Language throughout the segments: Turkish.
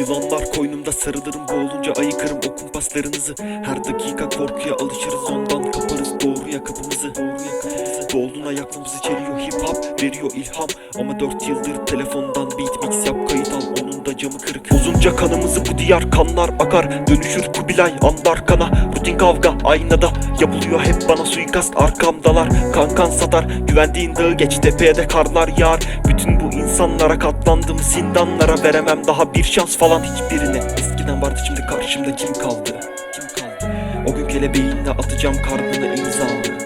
Yılanlar koynumda sarılırım boğulunca ayıkarım o kumpaslarınızı. Her dakika korkuya alışırız ondan kaparız doğruya kapımızı Dolunay aklımızı çeliyor hip hop veriyor ilham. Ama dört yıldır telefondan beat mix yap kayıt al. Onun da camı kırık. Uzunca kanımızı bu diyar kanlar akar. Dönüşür Kubilay andar kana. Rutin kavga aynada Yapılıyor hep bana suikast arkamdalar. Kankan satar güvendiğin dağı geç tepeye de karlar yağar. Bütün bu insanlara katlandım zindanlara Veremem. Daha bir şans falan hiçbirine. Eskiden vardı şimdi karşımda kim kaldı? Kim kaldı? O gün kelebeğinle atacağım karnına imzalı İmzalı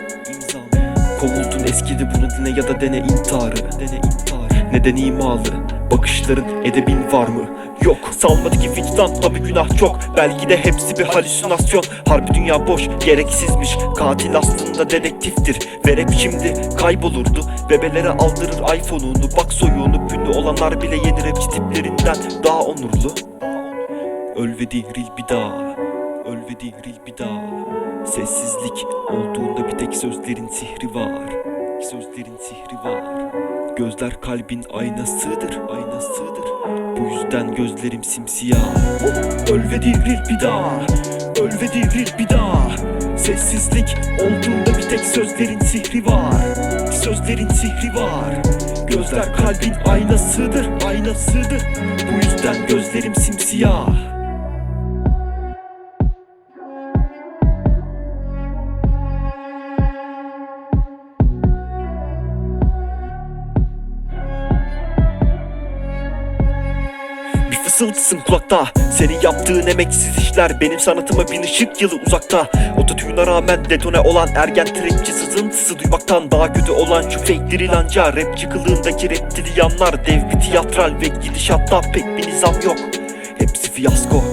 Kovuldun eskidi bunu dene ya da dene intiharı. Dene intiharı. Neden imalı? Bakışların edebin var mı? Yok. Salmadı ki vicdan tabi günah çok. Belki de hepsi bir halüsinasyon. Harbi dünya boş gereksizmiş. Katil aslında dedektiftir. Ve rap şimdi kaybolurdu. Bebelere aldırır iPhone'unu Bak soyuğunu. Ünlü olanlar bile yeni rapçi tiplerinden Daha onurlu. Öl ve bir daha. Öl ve bir daha Sessizlik olduğunda bir tek sözlerin sihri var. Sözlerin sihri var. Gözler kalbin aynasıdır Aynasıdır. Bu yüzden gözlerim simsiyah. Öl ve divril bir daha. Öl ve divril bir daha. Sessizlik olduğunda bir tek sözlerin sihri var. Sözlerin sihri var. Gözler kalbin aynasıdır Aynasıdır. Bu yüzden gözlerim simsiyah Bir fısıltısın kulakta Senin yaptığın emeksiz işler Benim sanatıma bin ışık yılı uzakta. Ototüne rağmen detone olan ergen trapçi sızıntısı duymaktan Daha kötü olan şu fake drill anca Rapçi kılığındaki reptilyanlar Dev bir tiyatral ve gidişatta pek bir nizam yok. Hepsi fiyasko.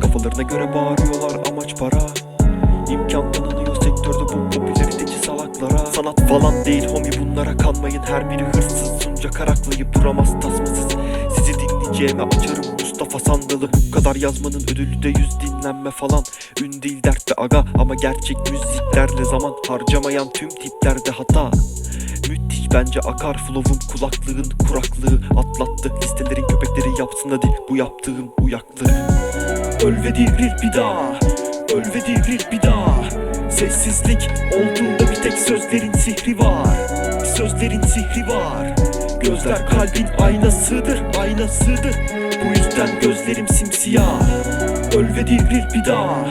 Kafalarına göre bağırıyorlar amaç para. İmkan tanınıyor sektörde bu popülariteci salaklara. Sanat falan değil homi bunlara kanmayın. Her biri hırsız sunca karaklayıp duramaz tasmasız Dinleyeceğime açarım? Mustafa Sandal'ı Bu kadar yazmanın ödülü de yüz dinlenme falan. Ün değil dert be aga ama gerçek müziklerle zaman? Harcamayan tüm tiplerde hata. Müthiş bence akar flow'um kulaklığın kuraklığı. Atlattı Listelerin köpekleri yapsın hadi bu yaptığım uyaklığı Öl ve divril bir daha. Öl ve divril bir daha. Sessizlik olduğunda bir tek sözlerin sihri var. Sözlerin sihri var Gözler kalbin aynasıdır Aynasıdır. Bu yüzden gözlerim simsiyah. Öl ve divril bir daha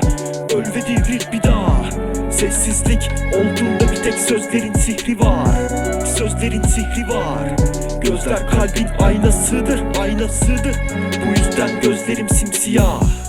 Öl ve divril bir daha. Sessizlik olduğunda bir tek sözlerin sihri var. Sözlerin sihri var. Gözler kalbin aynasıdır Aynasıdır. Bu yüzden gözlerim simsiyah